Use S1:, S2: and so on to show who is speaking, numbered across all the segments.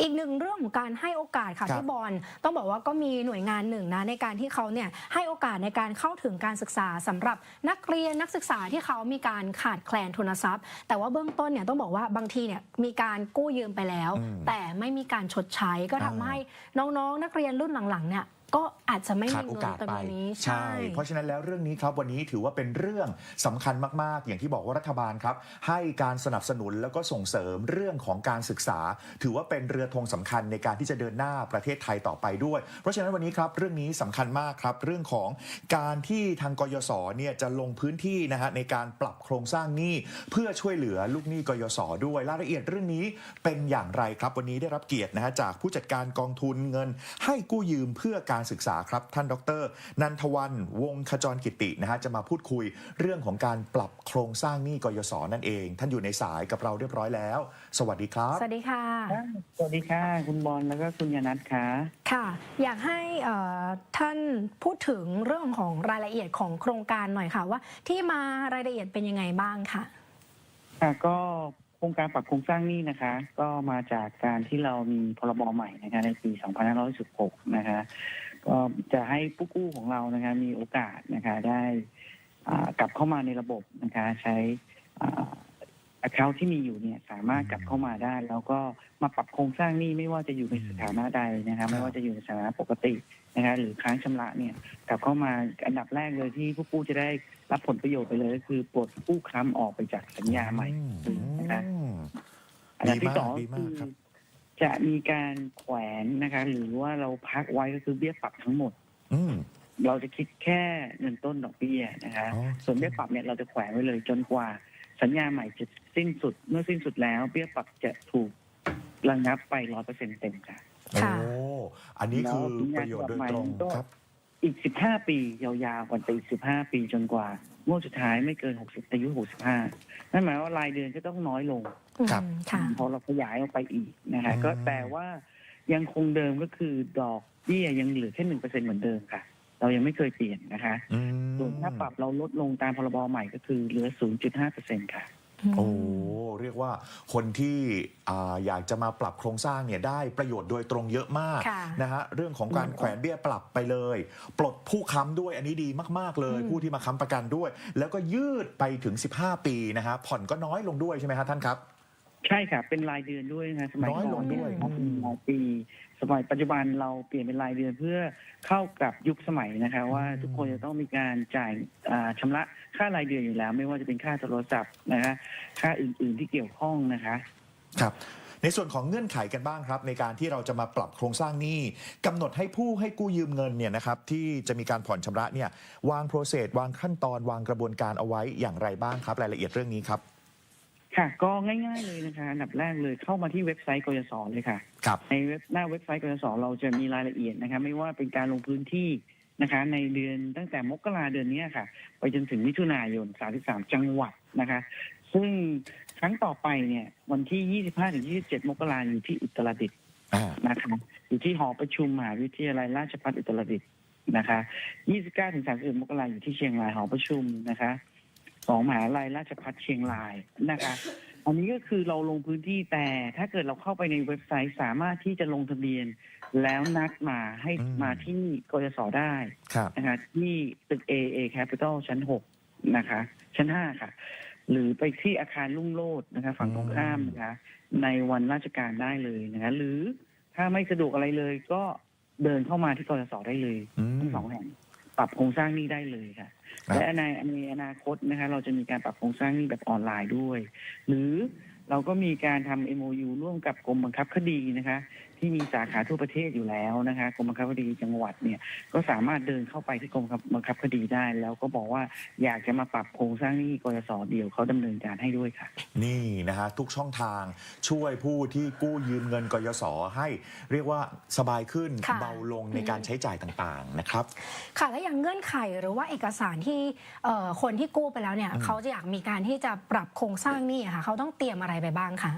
S1: อีกหนึ่งเรื่องของการให้โอกาสค่ะ
S2: ครับ
S1: พี่บอลต้องบอกว่าก็มีหน่วยงานหนึ่งนะในการที่เขาเนี่ยให้โอกาสในการเข้าถึงการศึกษาสำหรับนักเรียนนักศึกษาที่เขามีการขาดแคลนทุนทรัพย์ แต่ว่าเบื้องต้นเนี่ยต้องบอกว่าบางทีเนี่ยมีการกู้ยืมไปแล้ว
S2: อืม
S1: แต่ไม่มีการชดใช้ก็ทำ
S2: อ่า
S1: ให้น้องๆ นักเรียนรุ่นหลังๆเนี่ย ก็อาจจะไม่
S2: ขา
S1: มี
S2: ดโอ
S1: เงิน
S2: กาส
S1: ตรง
S2: ไป
S1: นี้
S2: ใช่ เพราะฉะนั้นแล้วเรื่องนี้ครับวันนี้ถือว่าเป็นเรื่องสำคัญมาก ๆ อย่างที่บอกว่ารัฐบาลครับ ให้การสนับสนุนแล้วก็ส่งเสริมเรื่องของการศึกษา ถือว่าเป็นเรือธงสำคัญในการที่จะเดินหน้าประเทศไทยต่อไปด้วย เพราะฉะนั้นวันนี้ครับเรื่องนี้สำคัญมากครับ เรื่องของการที่ทางกยศเนี่ยจะลงพื้นที่นะฮะในการปรับโครงสร้างหนี้เพื่อช่วยเหลือลูกหนี้กยศด้วยรายละเอียดเรื่องนี้เป็นอย่างไรครับวันนี้ได้รับเกียรตินะฮะจากผู้จัดการกองทุนเงิน ให้กู้ยืมเพื่อการศึกษาครับ ท่านดร นันทวันวงศ์ขจรกิตินะฮะจะมาพูดคุยเรื่องของการปรับโครงสร้างหนี้กยศนั่นเอง ท่านอยู่ในสายกับเราเรียบร้อยแล้ว สวัสดีครับ
S1: สวัสดีค่ะ
S3: ค่ะสวัสดีค่ะ คุณบอลแล้วก็คุณยนัทค่ะ
S1: ค่ะ อยากให้เอ่อท่านพูดถึงเรื่องของรายละเอียดของโครงการหน่อยค่ะ ว่าที่มารายละเอียดเป็นยังไงบ้างค่ะ
S3: ค่ะก็โครงการปรับโครงสร้างหนี้นะคะ ก็มาจากการที่เรามีพรบใหม่นะคะในปี 2516 นะคะ ก็จะให้ผู้กู้ของเรานะคะมีโอกาสนะคะได้อ่ากลับเข้ามาในระบบนะคะใช้แอคเคาท์ที่มีอยู่เนี่ยสามารถกลับเข้ามาได้ แล้วก็มาปรับโครงสร้างหนี้ไม่ว่าจะอยู่ในสถานะใดนะคะไม่ว่าจะอยู่ในสถานะปกตินะคะหรือค้างชำระเนี่ยกลับเข้ามาอันดับแรกเลยที่ผู้กู้จะได้รับผลประโยชน์ไปเลยก็คือปลดผู้ค้ำออกไปจากสัญญาใหม่
S2: อืม
S3: นะคะ
S2: อืม
S3: อันดับที่
S2: ดีมาก
S3: สอง
S2: ดี
S3: ก็
S2: มา
S3: คื
S2: ก
S3: อ
S2: ครับ
S3: จะมีการแขวนนะคะ หรือว่าเราพักไว้ก็คือเบี้ยปรับทั้งหมด
S2: อืม
S3: เราจะคิดแค่เงินต้นดอกเบี้ยนะคะ
S2: อ๋อ
S3: ส่วนเบี้ยปรับเนี่ยเราจะแขวนไว้เลยจนกว่า สัญญาใหม่จะสิ้นสุด เมื่อสิ้นสุดแล้วเบี้ยปรับจะถูกระงับไปร้อยเปอร์เซ็นเต็มค่ะ
S2: โอ้
S1: ค่ะ
S2: อันนี้คือประโยชน์โดยตรง
S3: แล้ว
S2: ครับ
S3: อีกสิบห้าปียาวๆกว่าไปอีกสิบห้าปีจนกว่างวดสุดท้ายไม่เกินหกสิบอายุหกสิบห้านั่นหมายว่ารายเดือนก็ต้องน้อยลง
S2: ครับ
S1: อืมค่ะ
S3: พอเราขยายออกไปอีกนะคะ
S2: อืม
S3: ก็แต่ว่ายังคงเดิมก็คือดอกเบี้ยยังเหลือแค่หนึ่งเปอร์เซ็นเหมือนเดิมค่ะ เรายังไม่เคยเปลี่ยนนะคะ
S2: อืม
S3: ส่วนถ้าปรับเราลดลงตามพรบใหม่ก็คือเหลือ0.5เปอร์เซ็นค่ะ
S2: โอ้เรียกว่าคนที่อ่าอยากจะมาปรับโครงสร้างเนี่ยได้ประโยชน์โดยตรงเยอะมาก
S1: ค่ะ
S2: นะฮะเรื่องของการแขวนเบี้ยปรับไปเลย ปลดผู้ค้ำด้วยอันนี้ดีมาก ๆ เลย
S1: อืม
S2: ผู้ที่มาค้ำประกันด้วย แล้วก็ยืดไปถึง 15 ปีนะฮะผ่อนก็น้อยลงด้วยใช่ไหมฮะท่านครับ
S3: ใช่ค่ะเป็นรายเดือนด้วยนะคะสมัย
S2: น้อยล
S3: ก่องนเนี่ย
S2: ด้วย
S3: ครับ
S2: อืม
S3: เป็นรายปี สมัยปัจจุบันเราเปลี่ยนเป็นรายเดือนเพื่อเข้ากับยุคสมัยนะคะ ว่าทุกคนจะต้องมีการจ่ายอ่าชำระค่ารายเดือนอยู่แล้ว ไม่ว่าจะเป็นค่าโทรศัพท์นะคะค่าอื่น ๆที่เกี่ยวข้องนะคะ
S2: ครับ ในส่วนของเงื่อนไขกันบ้างครับ ในการที่เราจะมาปรับโครงสร้างหนี้กำหนดให้ผู้ให้กู้ยืมเงินเนี่ยนะครับที่จะมีการผ่อนชำระเนี่ยวางโปรเซสวางขั้นตอนวางกระบวนการเอาไว้อย่างไรบ้างครับ รายละเอียดเรื่องนี้ครับ
S3: ค่ะ ก็ง่ายๆเลยนะคะอันดับแรกเลยเข้ามาที่เว็บไซต์กยศเลยค่ะ
S2: ครับ
S3: ในเว็บหน้าเว็บไซต์กยศเราจะมีรายละเอียดนะคะ ไม่ว่าเป็นการลงพื้นที่นะคะ ในเดือนตั้งแต่มกราเดือนเนี้ยค่ะ ไปจนถึงมิถุนายน 33 จังหวัดนะคะ ซึ่งครั้งต่อไปเนี่ย วันที่ 25-27 มกราอยู่ที่อุตรดิตถ์
S2: อ่า
S3: นะคะอยู่ที่หอประชุมมหาวิทยาลัยราชภัฏอุตรดิตถ์นะคะ 29-31 มกราอยู่ที่เชียงรายหอประชุมนะคะ ของมหาลัยราชภัฏเชียงรายนะคะอันนี้ก็คือเราลงพื้นที่แต่ถ้าเกิดเราเข้าไปในเว็บไซต์สามารถที่จะลงทะเบียน แล้วนัดมาให้
S2: อืม
S3: มาที่กยศได้
S2: ครับ
S3: นะคะที่ตึก AA Capital ชั้น 6 นะคะ ชั้น 5 ค่ะ หรือไปที่อาคารลุ่งโลดนะคะ ฝั่งตรงข้ามนะคะ ในวันราชการได้เลยนะคะ หรือถ้าไม่สะดวกอะไรเลยก็เดินเข้ามาที่กยศได้เลย
S2: อืม
S3: ทั้งสองแห่งปรับโครงสร้างหนี้ได้เลยค่ะ
S2: ครับ
S3: และในในอนาคตนะคะเราจะมีการปรับโครงสร้างหนี้แบบออนไลน์ด้วย หรือเราก็มีการทำ MOU ร่วมกับกรมบังคับคดีนะคะ ที่มีสาขาทั่วประเทศอยู่แล้วนะคะกรมบังคับคดีจังหวัดเนี่ยก็สามารถเดินเข้าไปที่กรมบังคับคดีได้ แล้วก็บอกว่าอยากจะมาปรับโครงสร้างหนี้กยศเดียวเขาดำเนินการให้ด้วยค่ะ
S2: นี่นะฮะทุกช่องทางช่วยผู้ที่กู้ยืมเงินกยศให้เรียกว่าสบายขึ้น
S1: ค่ะ
S2: เบาลงในการใช้จ่ายต่างๆนะครับ
S1: ค่ะแล้วอย่างเงื่อนไขหรือว่าเอกสารที่เอ่อคนที่กู้ไปแล้วเนี่ย
S2: อืม
S1: เขาจะอยากมีการที่จะปรับโครงสร้างหนี่อะค่ะเขาต้องเตรียมอะไรไปบ้างคะ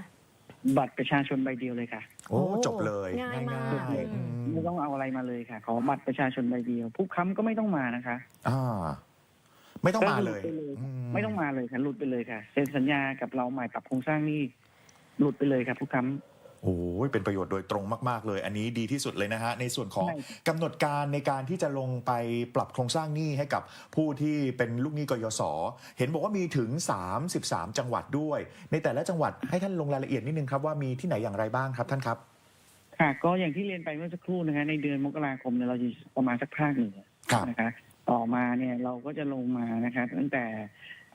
S3: บัตรประชาชนใบเดียวเลยค่ะ
S2: โอ้
S1: โอ้
S2: จบเลย
S1: ง่ายมาก
S2: ๆอืม
S3: ไม่ต้องเอาอะไรมาเลยค่ะ ขอบัตรประชาชนใบเดียว ผู้ค้ำก็ไม่ต้องมานะคะ
S2: อ่าไม่ต้องมา
S3: ก็ห
S2: เล
S3: ด
S2: ย
S3: ไปเลย
S2: อื
S3: ไม่ต้องมาเลยค่ะหลุดไปเลยค่ะเซ็นสัญญากับเราใหม่ปรับโครงสร้างหนี้หลุดไปเลยค่ะผู้ค้
S2: โอ้ยเป็นประโยชน์โดยตรงมากๆเลย อันนี้ดีที่สุดเลยนะฮะ ในส่วนของ
S3: ใช่
S2: กำหนดการในการที่จะลงไปปรับโครงสร้างหนี้ให้กับผู้ที่เป็นลูกหนี้กยศเห็นบอกว่ามีถึง 33 จังหวัดด้วย ในแต่ละจังหวัดให้ท่านลงรายละเอียดนิดนึงครับว่ามีที่ไหนอย่างไรบ้างครับท่านครับ
S3: ค่ะ ก็อย่างที่เรียนไปเมื่อสักครู่นะคะในเดือนมกราคมเนี่ยเราจะประมาณสักภาคเหนือ
S2: ครับ
S3: นะคะ ต่อมาเนี่ยเราก็จะลงมานะคะตั้งแต่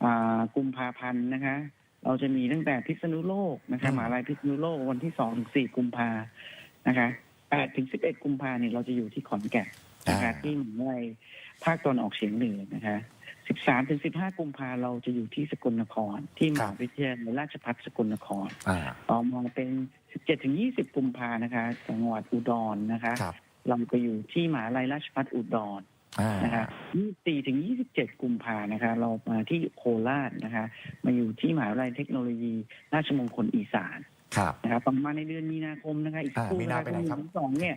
S3: อ่ากุมภาพันธ์นะคะ เราจะมีตั้งแต่พิษณุโลกนะคะ
S2: อืม
S3: มหาลัยพิษณุโลกวันที่สองถึงสี่กุมภานะคะแปดถึงสิบเอ็ดกุมภาเนี่ยเราจะอยู่ที่ขอนแก่นนะคะ
S2: อ่า
S3: ที่มหาวิทยาลัยภาคตอนออกเฉียงเหนือนะคะ13ถึง15กุมภาเราจะอยู่ที่สกลนคร ที่มหาวิทยาลัยราชภัฏสกลนคร
S2: อ่า
S3: ต่อมาเป็น17ถึง20กุมภานะคะจังหวัดอุดรนะคะ
S2: ครับ
S3: เราไปอยู่ที่มหาวิทยาลัยราชภัฏอุดร
S2: อ่า
S3: นะคะ24ถึง 27 กุมภานะคะ เรามาที่โคราชนะคะ มาอยู่ที่มหาวิทยาลัยเทคโนโลยี ราชมงคลอีสาน
S2: ครับ
S3: นะครับต่อมาในเดือนมีนาคมนะคะ อีก
S2: อ่า
S3: คู่
S2: มีนาไปไหนครับ
S3: หงสองเนี่ย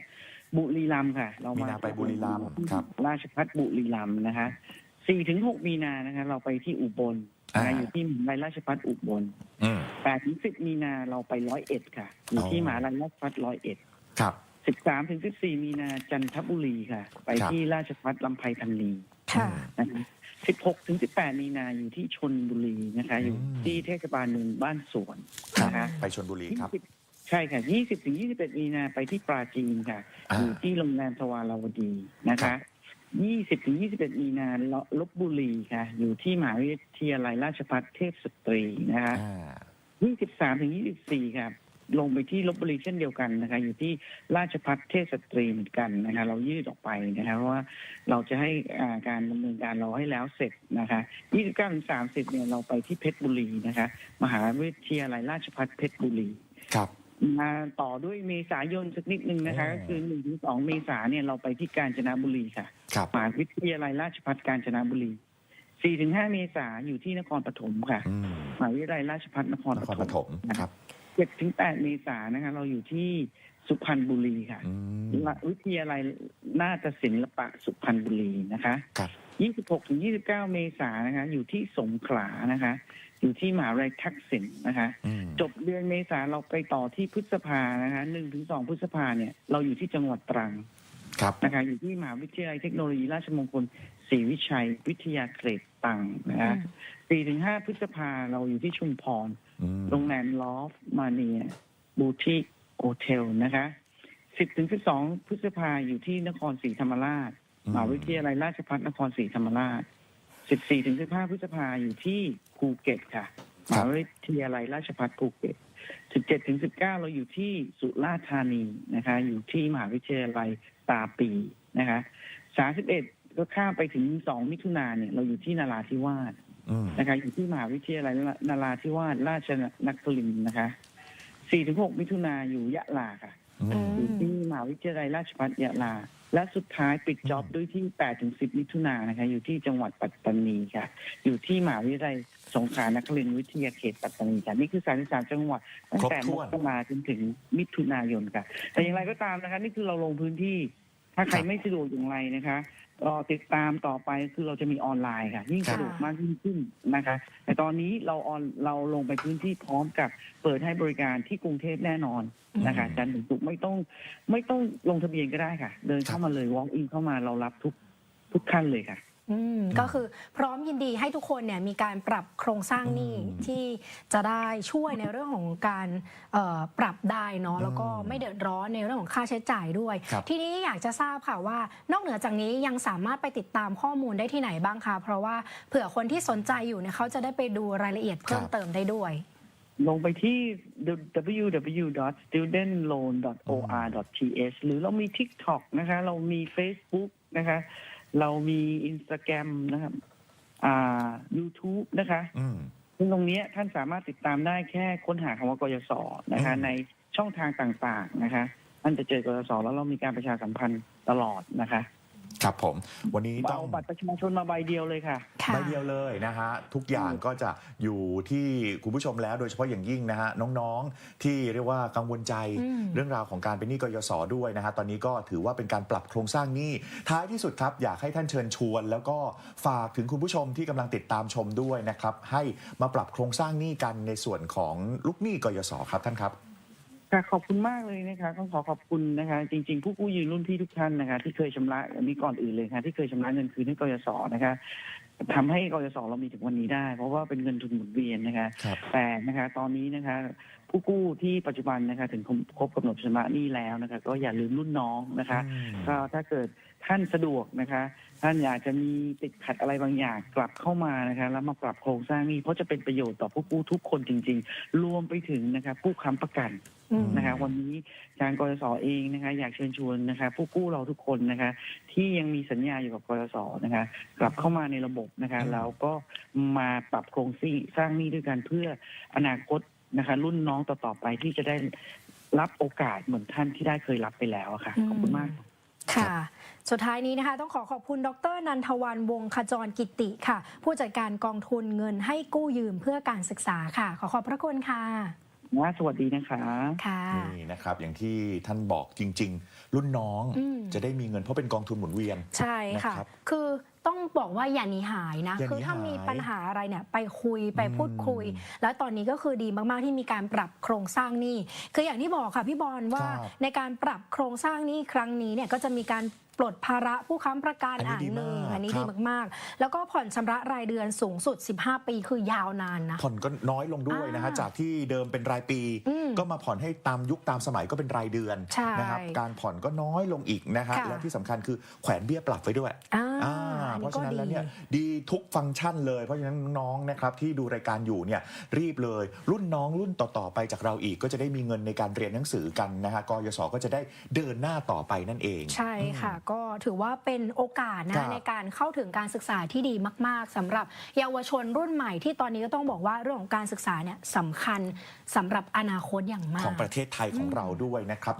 S3: บุรีรัมย์ค่ะ เรามา
S2: นาไปบุรีรัมย์ครับ
S3: ราชพัฒบุรีรัมย์นะคะสี่ถึงหกมีนานะคะ เราไปที่อุบลนะคะ
S2: อ่า
S3: อยู่ที่มหาวิทยาลัยราชพัฒอุบล
S2: อืม
S3: แปดถึงสิบมีนาเราไปร้อยเอ็ดค่ะ อยู่ที่
S2: อ๋อ
S3: มหาวิทยาลัยราชพัฒร้อยเอ็ด
S2: ครับ
S3: สิบสามถึงสิบสี่มีนาจันทบุรีค่ะ ไป
S2: ครับ
S3: ที่ราชพัฒลำไพพันนี
S1: ค่ะ
S3: นะคะสิบหกถึงสิบแปดมีนาอยู่ที่ชนบุรีนะคะ อยู่
S2: อืม
S3: ที่เทศบาลเมืองบ้านสวน
S2: ครับ
S3: นะคะ
S2: ไปชนบุรีครับ
S3: 20ใช่ค่ะยี่สิบถึงยี่สิบเอ็ดมีนาไปที่ปราจีนค่ะ
S2: อ่า
S3: อยู่ที่โรงแรมสวาราวดีนะคะยี่สิบถึงยี่สิบเอ็ดมีนาลบบุรีค่ะ อยู่ที่มหาวิทยาลัยราชภัฏเทพสตรีนะคะ
S2: อ่า
S3: ยี่สิบสามถึงยี่สิบสี่ค่ะ ลงไปที่ลบบุรีเช่นเดียวกันนะคะ อยู่ที่ราชพัฒเทพสตรีเหมือนกันนะคะ เรายืดออกไปนะคะเพราะว่าเราจะให้อ่าการดำเนินการเราให้แล้วเสร็จนะคะยี่สิบเก้าถึงสามสิบเนี่ยเราไปที่เพชรบุรีนะคะ มหาวิทยาลัยราชภัฏเพชรบุรี
S2: ครับ
S3: มาต่อด้วยเมษายนสักนิดนึงนะคะ
S2: โอ้
S3: ก็คือหนึ่งถึงสองเมษาเนี่ยเราไปที่กาญจนบุรีค่ะ
S2: ครับ
S3: มหาวิทยาลัยราชภัฏกาญจนบุรีสี่ถึงห้าเมษาอยู่ที่นครปฐมค่ะ
S2: อืม
S3: มหาวิทยาลัยราชภัฏนคร
S2: น
S3: ป
S2: คร
S3: ฐ
S2: ป
S3: ม
S2: ฐมครับ
S3: เจ็ดถึงแปดเมษานะคะ เราอยู่ที่สุพรรณบุรีค่ะ
S2: อืม
S3: วิทยาลัยนาฏศิลปะสุพรรณบุรีนะคะ
S2: ครับ
S3: ยี่สิบหกถึงยี่สิบเก้าเมษานะคะ อยู่ที่สงขลานะคะ อยู่ที่มหาวิทยาลัยทักษิณนะคะ
S2: อืม
S3: จบเดือนเมษาเราไปต่อที่พฤษภานะคะหนึ่งถึงสองพฤษภาเนี่ยเราอยู่ที่จังหวัดตรัง
S2: ครับ
S3: นะคะอยู่ที่มหาวิทยาลัยเทคโนโลยีราชมงคลศรีวิชัยวิทยาเกรดตรังนะคะสี่ถึงห้าพฤษภาเราอยู่ที่ชุมพร
S2: อืม
S3: โรงแรมลอฟมาเนียบูติกโอเทลนะคะสิบถึงสิบสองพฤษภาอยู่ที่นครศรีธรรมราชมหาวิทยาลัยราชภัฏนครศรีธรรมราชสิบสี่ถึงสิบห้าพฤษภาอยู่ที่ภูเก็ตค่ะมหาวิทยาลัยราชภัฏภูเก็ตสิบเจ็ดถึงสิบเก้าเราอยู่ที่สุราษฎร์ธานีนะคะ อยู่ที่มหาวิทยาลัยตาปีนะคะสาสิบเอ็ดก็ข้ามไปถึงสองมิถุนาเนี่ย เราอยู่ที่นาราธิวาส
S2: อืม
S3: นะคะอยู่ที่มหาวิทยาลัยนาราธิวาสราชนครินทร์นะคะสี่ถึงหกมิถุนาอยู่ยะลาค่ะ
S2: อืม
S3: อยู่ที่มหาวิทยาลัยราชภัฏยะลา และสุดท้ายปิดจ็อบด้วยที่แปดถึงสิบมิถุนายนนะคะ อยู่ที่จังหวัดปัตตานีค่ะ อยู่ที่มหาวิทยาลัยสงขลานครินทร์วิทยาเขตปัตตานีค่ะนี่คือสามสามจังหวัดตั้งแต่
S2: ครบ
S3: ม
S2: ถ้วน
S3: กราจนถึงมิถุนายนค่ะ แต่อย่างไรก็ตามนะคะ นี่คือเราลงพื้นที่ ถ้าใคร
S2: ครับ
S3: ไม่สะดวกอย่างไรนะคะ รอติดตามต่อไปคือเราจะมีออนไลน์ค่ะ ยิ่ง
S2: ครับ
S3: สะดวกมากยิ่งขึ้นนะคะ แต่ตอนนี้เราออนเราลงไปพื้นที่พร้อมกับเปิดให้บริการที่กรุงเทพแน่นอนนะคะ
S2: อืม
S3: จันทร์ถึงศุกร์ไม่ต้องไม่ต้องลงทะเบียนก็ได้ค่ะ เดินเข้ามาเลย walk in เข้ามาเรารับทุกทุกขั้นเลยค่ะ
S1: อืมก็คือพร้อมยินดีให้ทุกคนเนี่ยมีการปรับโครงสร้างหนี้
S2: อืม
S1: ที่จะได้ช่วยในเรื่องของการเอ่อปรับได้เนาะแล้วก็
S2: อืม
S1: ไม่เดือดร้อนในเรื่องของค่าใช้จ่ายด้วย
S2: ครับ
S1: ทีนี้อยากจะทราบค่ะว่านอกเหนือจากนี้ยังสามารถไปติดตามข้อมูลได้ที่ไหนบ้างคะเพราะว่าเผื่อคนที่สนใจอยู่เนี่ยเขาจะได้ไปดูรายละเอียดเพิ่มเติมได้ด้วย
S3: ลงไปที่ www.studentloan.or.th หรือเรามี TikTok นะคะ เรามี Facebook นะคะ เรามี Instagram นะครับ อ่า YouTube นะคะ
S2: อืม
S3: ซึ่งตรงเนี้ยท่านสามารถติดตามได้แค่ค้นหาคำว่ากยศนะคะ
S2: อืม
S3: ในช่องทางต่างๆนะคะ ท่านจะเจอกยศแล้วเรามีการประชาสัมพันธ์ตลอดนะคะ
S2: ครับผม วันนี้ต้อ
S3: เอา
S2: ง
S3: บัตรประชาชนมาใบเดียวเลยค่ะ
S1: ค่ะ
S2: ใบเดียวเลยนะฮะ ทุกอย่างก็จะอยู่ที่คุณผู้ชมแล้วโดยเฉพาะอย่างยิ่งนะฮะ น้องๆที่เรียกว่ากังวลใจ
S1: อืม
S2: เรื่องราวของการเป็นหนี้กยศด้วยนะฮะ ตอนนี้ก็ถือว่าเป็นการปรับโครงสร้างหนี้ท้ายที่สุดครับ อยากให้ท่านเชิญชวน แล้วก็ฝากถึงคุณผู้ชมที่กำลังติดตามชมด้วยนะครับ ให้มาปรับโครงสร้างหนี้กันในส่วนของลูกหนี้กยศครับท่านครับ
S3: ค่ะขอบคุณมากเลยนะคะต้องขอขอบคุณนะคะ จริง ๆ ผู้กู้ยืมรุ่นพี่ทุกท่านนะคะ ที่เคยชำระอันนี้ก่อนอื่นเลยค่ะที่เคยชำระเงินคืนให้กยศนะคะทำให้กยศเรามีถึงวันนี้ได้ เพราะว่าเป็นเงินทุนหมุนเวียนนะคะ
S2: ครับ
S3: แต่นะคะ ตอนนี้นะคะ ผู้กู้ที่ปัจจุบันนะคะ ถึงครบกำหนดชำระหนี้แล้วนะคะ ก็อย่าลืมรุ่นน้องนะคะ
S2: อืม
S3: ก็ถ้าเกิดท่านสะดวกนะคะ ท่านอยากจะมีติดขัดอะไรบางอย่างกลับเข้ามานะคะแล้วมาปรับโครงสร้างหนี้เพราะจะเป็นประโยชน์ต่อผู้กู้ทุกคนจริง ๆ รวมไปถึงนะคะผู้ค้ำประกัน
S1: อืม
S3: นะคะวันนี้ทางกยศเองนะคะอยากเชิญชวนนะคะผู้กู้เราทุกคนนะคะที่ยังมีสัญญาอยู่กับกยศนะคะกลับเข้ามาในระบบนะคะ
S2: อืม
S3: แล้วก็มาปรับโครงสร้างหนี้ด้วยกันเพื่ออนาคตนะคะรุ่นน้องต่อๆไปที่จะได้รับโอกาสเหมือนท่านที่ได้เคยรับไปแล้วอะค่ะขอบคุณมาก
S1: ค่ะ สุดท้ายนี้นะคะ ต้องขอขอบคุณดรนันทวันวงศ์ขจรกิติค่ะ ผู้จัดการกองทุนเงินให้กู้ยืมเพื่อการศึกษาค่ะ ขอขอบพระคุณค่ะ
S3: ว่าสวัสดีนะคะ
S1: ค่ะ
S2: นี่นะครับ อย่างที่ท่านบอกจริง ๆ รุ่นน้อง
S1: อืม
S2: จะได้มีเงินเพราะเป็นกองทุนหมุนเวียน
S1: ใช่ค่ะ
S2: นะครับ
S1: คือต้องบอกว่าอย่าหนีหายนะ
S2: อย่าหนี
S1: คือถ้ามี
S2: หาย
S1: ปัญหาอะไรเนี่ยไปคุยไปพูดคุย
S2: อืม
S1: แล้วตอนนี้ก็คือดีมากๆที่มีการปรับโครงสร้างหนี้คืออย่างที่บอกค่ะพี่บอลว่า
S2: ครับ
S1: ในการปรับโครงสร้างหนี้ครั้งนี้เนี่ยก็จะมีการ ปลดภาระผู้ค้ำประกัน
S2: อันนี้ดี
S1: หนึ่ง
S2: มาก
S1: อันนี้
S2: ครั
S1: ดี
S2: บ
S1: มากๆ แล้วก็ผ่อนชำระรายเดือนสูงสุด 15 ปีคือยาวนานนะ
S2: ผ่อนก็น้อยลงด้วยนะฮะ
S1: อ่า
S2: จากที่เดิมเป็นรายปี
S1: อืม
S2: ก็มาผ่อนให้ตามยุคตามสมัยก็เป็นรายเดือน
S1: ใช่
S2: นะครับการผ่อนก็น้อยลงอีกนะฮะ
S1: ค่ะ
S2: และที่สำคัญคือแขวนเบี้ยปรับไว้ด้วย
S1: อ่า
S2: อ่า
S1: อัน
S2: เพ
S1: นี้
S2: ราะ
S1: ก็
S2: ฉะนั้น
S1: ดี
S2: แล้วเนี่ยดีทุกฟังก์ชันเลย เพราะฉะนั้นน้องๆนะครับที่ดูรายการอยู่เนี่ยรีบเลย รุ่นน้องรุ่นต่อๆไปจากเราอีก ก็จะได้มีเงินในการเรียนหนังสือกันนะฮะกยศก็จะได้เดินหน้าต่อไปนั่นเอง
S1: ใช่ค่ะก็ถือว่าเป็นโอกาส
S2: ครั
S1: นะ
S2: บ
S1: ในการเข้าถึงการศึกษาที่ดีมาก ๆสำหรับเยาวชนรุ่นใหม่ที่ตอนนี้ก็ต้องบอกว่าเรื่องของการศึกษาเนี่ยสำคัญสำหรับอนาคตอย่างมาก
S2: ของประเทศไทยของเราด้วยนะครับ